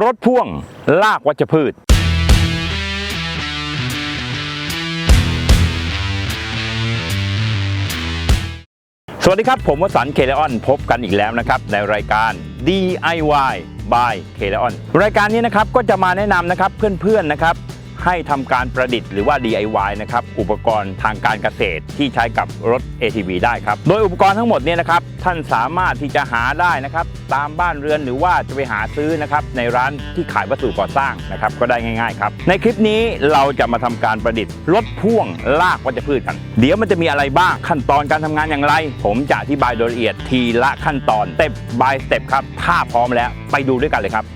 รถพ่วงลากวัชพืช สวัสดีครับ ผมวสันต์เคเลออนพบกันอีกแล้วนะครับ ในรายการ DIY by เคเลออนรายการนี้นะครับก็จะมาแนะนำนะครับเพื่อนๆนะครับ ให้ทำการประดิษฐ์หรือว่า DIY นะครับอุปกรณ์ทางการเกษตรที่ใช้กับรถ ATV ได้ครับ โดยอุปกรณ์ทั้งหมดเนี่ยนะครับท่านสามารถที่จะหาได้นะครับตามบ้านเรือนหรือว่าจะไปหาซื้อนะครับในร้านที่ขายวัสดุก่อสร้างนะครับก็ได้ง่ายๆครับในคลิปนี้เราจะมาทำการประดิษฐ์รถพ่วงลากวัชพืชกัน เดี๋ยวมันจะมีอะไรบ้างขั้นตอนการทำงานอย่างไร ผมจะอธิบายโดยละเอียดทีละขั้นตอนเต็ป by สเต็ปครับถ้าพร้อมแล้วไปดูด้วยกันเลยครับ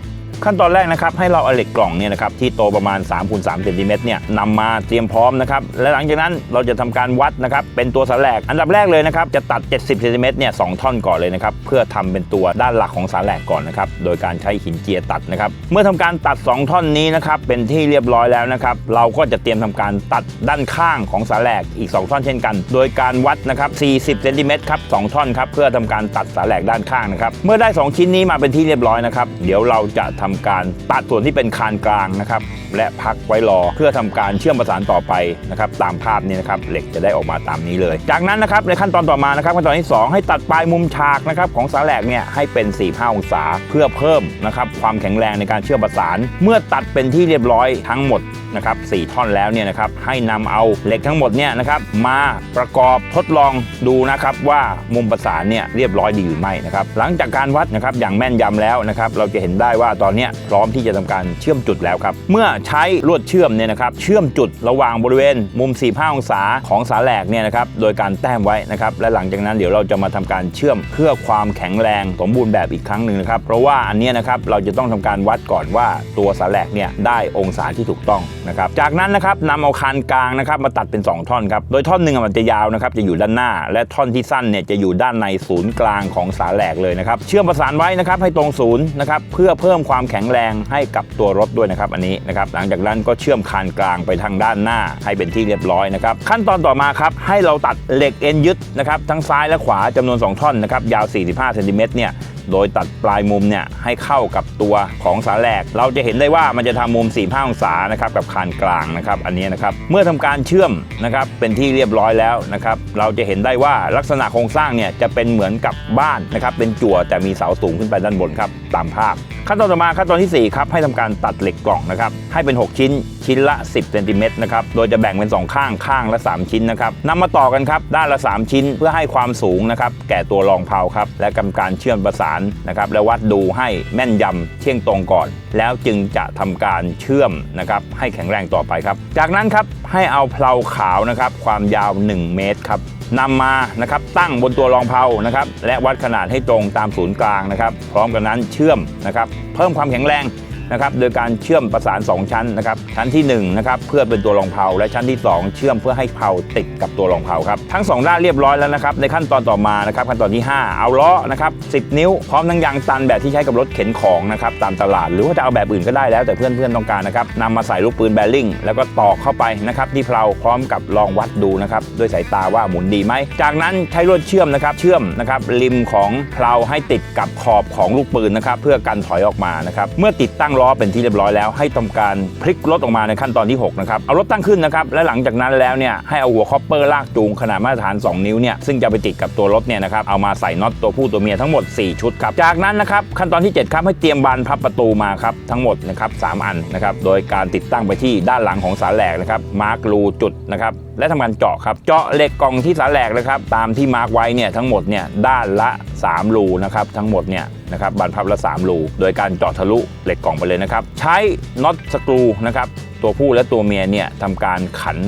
ขั้นตอนแรกนะครับให้เราเอาเหล็กกล่องเนี่ยนะครับที่โตประมาณ3คูณ3เซนติเมตรเนี่ยนำมาเตรียมพร้อมนะครับและหลังจากนั้นเราจะทำการวัดนะครับเป็นตัวสาแหลกอันดับแรกเลยนะครับจะตัด 70เซนติเมตรเนี่ยสองท่อนก่อนเลยนะครับเพื่อทำเป็นตัวด้านหลักของสาแหลกก่อนนะครับโดยการใช้หินเจียตัดนะครับเมื่อทำการตัด 2 ท่อนนี้นะครับเป็นที่เรียบร้อยแล้วนะครับเราก็จะเตรียมทำการตัดด้านข้างของสาแหลกอีก 2 ท่อนเช่นกัน โดยการวัดนะครับ40เซนติเมตรครับสองท่อนครับเพื่อทำการตัดสาแหลกด้านข้างนะครับเมื่อได้ 2 ชิ้นนี้มาเป็นที่เรียบร้อยนะครับเดี๋ยวเราจะทำการตัดส่วนที่เป็นคานกลางนะครับและพักไว้รอเพื่อทำการเชื่อมประสานต่อไปนะครับตามภาพนี้นะครับเหล็กจะได้ออกมาตามนี้เลย จากนั้นนะครับในขั้นตอนต่อมานะครับขั้นตอนที่ 2 ให้ตัดปลายมุมฉากนะครับของสาแหลกเนี่ยให้เป็น 45 องศาเพื่อเพิ่มนะครับความแข็งแรงในการเชื่อมประสาน เมื่อตัดเป็นที่เรียบร้อยทั้งหมด นะครับสท่อนแล้วเนี่ยนะครับให้นำเอาเหล็กทั้งหมดเนี่ยนะครับมาประกอบทดลองดูนะครับว่ามุมประสานเนี่ยเรียบร้อยดีหรือไม่นะครับหลังจากการวัดนะครับอย่างแม่นยำแล้วนะครับเราจะเห็นได้ว่าตอนนี้พร้อมที่จะทำการเชื่อมจุดแล้วครับเมื่อใช้ลวดเชื่อมเนี่ยนะครับเชื่อมจุดระหว่างบริเวณมุม 45 องศาของสาแหลกเนี่ยนะครับโดยการแต้มไว้นะครับและหลังจากนั้นเดี๋ยวเราจะมาทำการเชื่อมเพื่อความแข็งแรงสมบูรณ์แบบอีกครั้งหนึ่งนะครับเพราะว่าอันนี้นะครับเราจะต้องทำการวัดก่อนว่าตัวสาแหลกเนี่ยได้องศาที่ถูกต้องนะครับจากนั้นนะครับนำเอาคานกลางนะครับมาตัดเป็น 2 ท่อนครับโดยท่อนหนึ่งมันจะยาวนะครับจะอยู่ด้านหน้า และท่อนที่สั้นเนี่ยจะอยู่ด้านในศูนย์กลางของสาแหลกเลยนะครับเชื่อมประสานไว้นะครับให้ตรงศูนย์นะครับเพื่อเพิ่มความแข็งแรงให้กับตัวรถด้วยนะครับอันนี้นะครับหลังจากนั้นก็เชื่อมคานกลางไปทางด้านหน้าให้เป็นที่เรียบร้อยนะครับขั้นตอนต่อมาครับให้เราตัดเหล็กเอ็นยึดนะครับทั้งซ้ายและขวาจำนวน 2 ท่อนนะครับยาว 45เซนติเมตรเนี่ย โดยตัดปลายมุมเนี่ยให้เข้ากับตัวของสาแหลก เราจะเห็นได้ว่ามันจะทำมุม 45 องศานะครับกับคานกลางนะครับอันนี้นะครับเมื่อทำการเชื่อมนะครับเป็นที่เรียบร้อยแล้วนะครับเราจะเห็นได้ว่าลักษณะโครงสร้างเนี่ยจะเป็นเหมือนกับบ้านนะครับเป็นจั่วแต่มีเสาสูงขึ้นไปด้านบนครับตามภาพ ขั้นตอนต่อมาขั้นตอนที่ 4 ครับ ให้ทำการตัดเหล็กกล่องนะครับให้เป็น 6 ชิ้นชิ้นละ 10เซนติเมตรนะครับโดยจะแบ่งเป็น 2 ข้างข้างละ 3 ชิ้นนะครับนำมาต่อกันครับด้านละ 3 ชิ้นเพื่อให้ความสูงนะครับแก่ตัวรองเพลาครับและกำการเชื่อมประสานนะครับและวัดดูให้แม่นยำเที่ยงตรงก่อน แล้วจึงจะทำการเชื่อมนะครับให้แข็งแรงต่อไปครับ จากนั้นครับให้เอาเพลาขาวนะครับความยาว 1 เมตรครับนำมานะครับตั้งบนตัวรองเพลานะครับและวัดขนาดให้ตรงตามศูนย์กลางนะครับ พร้อมกันนั้นเชื่อมนะครับเพิ่มความแข็งแรง นะครับโดยการเชื่อมประสาน 2 ชั้นนะครับชั้นที่1นะครับเพื่อเป็นตัวรองเพลาและชั้นที่ 2 เชื่อมเพื่อให้เพลาติดกับตัวรองเพลาครับทั้ง 2 ด้านเรียบร้อยแล้วนะครับในขั้นตอนต่อมานะครับขั้นตอนที่ 5 เอาล้อนะครับ10 นิ้วพร้อมทั้งยางตันแบบที่ใช้กับรถเข็นของนะครับตามตลาดหรือว่าจะเอาแบบอื่นก็ได้แล้วแต่เพื่อนๆต้องการนะครับนำมาใส่ลูกปืนแบริ่งแล้วก็ตอกเข้าไปนะครับที่เพลาพร้อมกับลองวัดดูนะครับด้วยสายตาว่าหมุนดีไหมจากนั้นใช้ลวดเชื่อมนะครับเชื่อมนะครับริมของเพลาให้ติดกับขอบของลูกปืนนะครับเพื่อกันถอยออกมานะครับเมื่อติดตั้งล้อเป็นที่เรียบร้อยแล้ว ให้ทำการพลิกรถออกมาในขั้นตอนที่6นะครับเอารถตั้งขึ้นนะครับและหลังจากนั้นแล้วเนี่ยให้เอาหัวคอปเปอร์ลากจูงขนาดมาตรฐาน 2 นิ้วเนี่ยซึ่งจะไปติดกับตัวรถเนี่ยนะครับเอามาใส่น็อตตัวผู้ตัวเมียทั้งหมด 4 ชุดครับจากนั้นนะครับขั้นตอนที่ 7 ครับให้เตรียมบานพับประตูมาครับทั้งหมดนะครับสามอันนะครับโดยการติดตั้งไปที่ด้านหลังของสาแหลกนะครับมาร์กรูจุดนะครับ และทำการเจาะครับ เจาะเหล็กกล่องที่สาแหลกนะครับ ตามที่มาร์กไว้เนี่ยทั้งหมดเนี่ยด้านละ 3 รูนะครับทั้งหมดเนี่ยนะครับบานพับละ 3 รู โดยการเจาะทะลุเหล็กกล่องไปเลยนะครับ ใช้น็อตสกรูนะครับตัวผู้และตัวเมียเนี่ยทำการขัน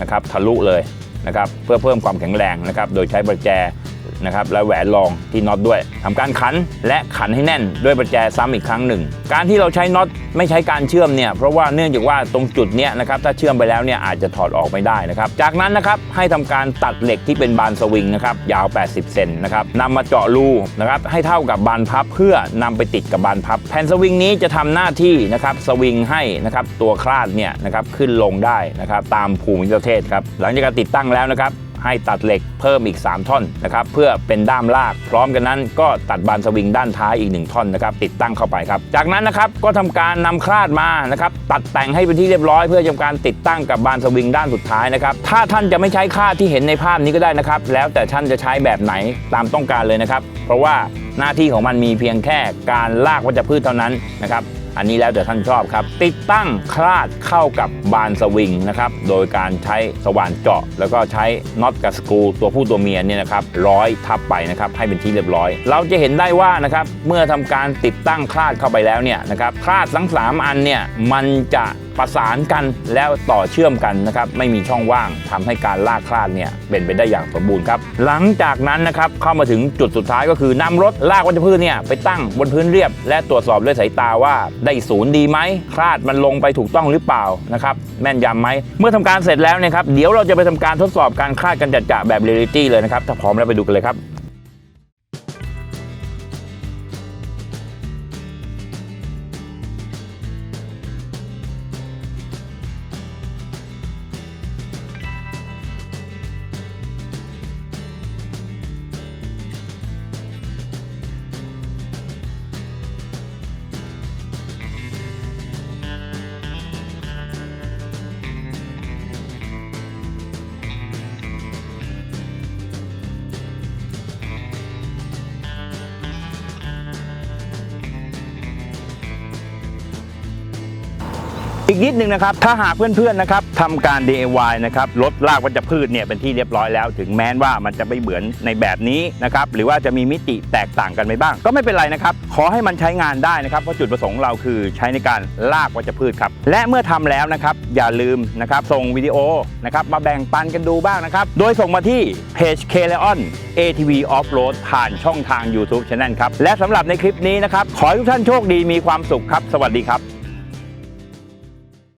นะครับทะลุเลยนะครับเพื่อเพิ่มความแข็งแรงนะครับโดยใช้ประแจ นะครับและแหวนรองที่น็อตด้วยทำการขันและขันให้แน่นด้วยประแจซ้ำอีกครั้งหนึ่ง การที่เราใช้น็อตไม่ใช้การเชื่อมเนี่ยเพราะว่าเนื่องจากว่าตรงจุดเนี้ยนะครับถ้าเชื่อมไปแล้วเนี่ยอาจจะถอดออกไม่ได้นะครับจากนั้นนะครับให้ทำการตัดเหล็กที่เป็นบานสวิงนะครับยาว 80 เซนนะครับนำมาเจาะรูนะครับให้เท่ากับบานพับเพื่อนำไปติดกับบานพับ แผ่นสวิงนี้จะทำหน้าที่นะครับสวิงให้นะครับตัวคลาดเนี่ยนะครับขึ้นลงได้นะครับตามภูมิประเทศครับหลังจากการติดตั้งแล้วนะครับ ให้ตัดเหล็กเพิ่มอีก 3 ท่อนนะครับเพื่อเป็นด้ามลาก พร้อมกันนั้นก็ตัดบานสวิงด้านท้ายอีก 1 ท่อนนะครับติดตั้งเข้าไปครับ จากนั้นนะครับก็ทำการนำคลาดมานะครับตัดแต่งให้เป็นที่เรียบร้อย เพื่อทำการติดตั้งกับบานสวิงด้านสุดท้ายนะครับถ้าท่านจะไม่ใช้คลาดที่เห็นในภาพนี้ก็ได้นะครับแล้วแต่ท่านจะใช้แบบไหนตามต้องการเลยนะครับ เพราะว่าหน้าที่ของมันมีเพียงแค่การลากวัชพืชเท่านั้นนะครับ อันนี้แล้วแต่ท่านชอบครับ ติดตั้งคลาดเข้ากับบานสวิงนะครับ โดยการใช้สว่านเจาะ แล้วก็ใช้น็อตกับสกรูตัวผู้ตัวเมียเนี่ยนะครับร้อยทับไปนะครับให้เป็นที่เรียบร้อย เราจะเห็นได้ว่านะครับเมื่อทำการติดตั้งคลาดเข้าไปแล้วเนี่ยนะครับคลาดทั้งสามอันเนี่ยมันจะ ประสานกันแล้วต่อเชื่อมกันนะครับไม่มีช่องว่างทำให้การลากคลาดเนี่ยเป็นไปได้อย่างสมบูรณ์ครับหลังจากนั้นนะครับเข้ามาถึงจุดสุดท้ายก็คือนำรถลากวัชพืชเนี่ยไปตั้งบนพื้นเรียบ และตรวจสอบด้วยสายตาว่าได้ศูนย์ดีไหมคลาดมันลงไปถูกต้องหรือเปล่านะครับแม่นยำไหมเมื่อทำการเสร็จแล้วเนยครับเดี๋ยวเราจะไปทำการทดสอบการคลาดกันจัดจะแบบเรียลิตี้เลยนะครับถ้าพร้อมแล้วไปดูกันเลยครับ อีกนิดนึงนะครับ ถ้าหากเพื่อนๆนะครับทำการ DIY นะครับลดรากวัชพืชเนี่ยเป็นที่เรียบร้อยแล้ว ถึงแม้ว่ามันจะไม่เหมือนในแบบนี้นะครับหรือว่าจะมีมิติแตกต่างกันไปบ้าง ก็ไม่เป็นไรนะครับขอให้มันใช้งานได้นะครับเพราะจุดประสงค์เราคือใช้ในการลากวัชพืชครับและเมื่อทำแล้วนะครับอย่าลืมนะครับส่งวิดีโอนะครับมาแบ่งปันกันดูบ้างนะครับโดยส่งมาที่เพจ k l e o n ATV Off Road ผ่านช่องทาง YouTube Channel ครับและสำหรับในคลิปนี้นะครับขอให้ทุกท่านโชคดีมีความสุขครับ สวัสดีครับ